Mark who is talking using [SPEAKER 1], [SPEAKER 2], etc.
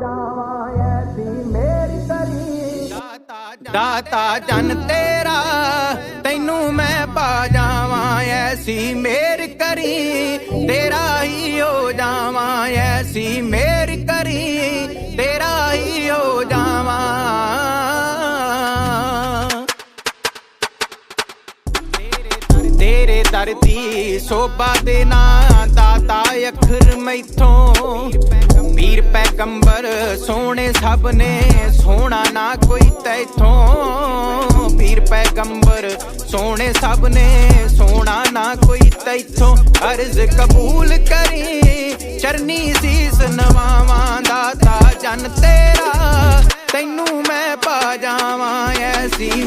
[SPEAKER 1] ਜਾਵਾਂ ਐਸੀ ਮੇਰੀ ਕਰੀ ਦਾਤਾ ਦਾਤਾ ਜਨ ਤੇਰਾ, ਤੈਨੂੰ ਮੈਂ ਪਾ ਜਾਵਾਂ ਐਸੀ ਮੇਰ ਕਰੀ ਤੇਰਾ ਹੀ ਹੋ ਜਾਵਾਂ ਐਸੀ ਮੇਰ ਕਰੀ ਤੇਰਾ ਹੀ ਹੋ ਜਾਵਾਂ। ਤੇਰੇ ਦਰ ਦੀ ਸੋਭਾ ਦੇ ਨਾਂ ਦਾਤਾ ਅੱਖਰ ਮੈਥੋਂ। ਪੀਰ ਕੰਬਰ ਸੋਹਣੇ ਸਭ ਨੇ, ਸੋਹਣਾ ਨਾ ਕੋਈ ਤੈਥੋਂ। ਪੀਰ ਪੈਗੰਬਰ, ਸੋਹਣੇ ਸਭ ਨੇ, ਸੋਹਣਾ ਨਾ ਕੋਈ ਤੈਥੋਂ। ਅਰਜ਼ ਕਬੂਲ ਕਰੀ, ਚਰਨੀ ਸੀਸ ਨਵਾਵਾਂ ਦਾਤਾ ਜਨ ਤੇਰਾ। ਤੈਨੂੰ ਮੈਂ ਪਾ ਜਾਵਾਂ, ਐਸੀ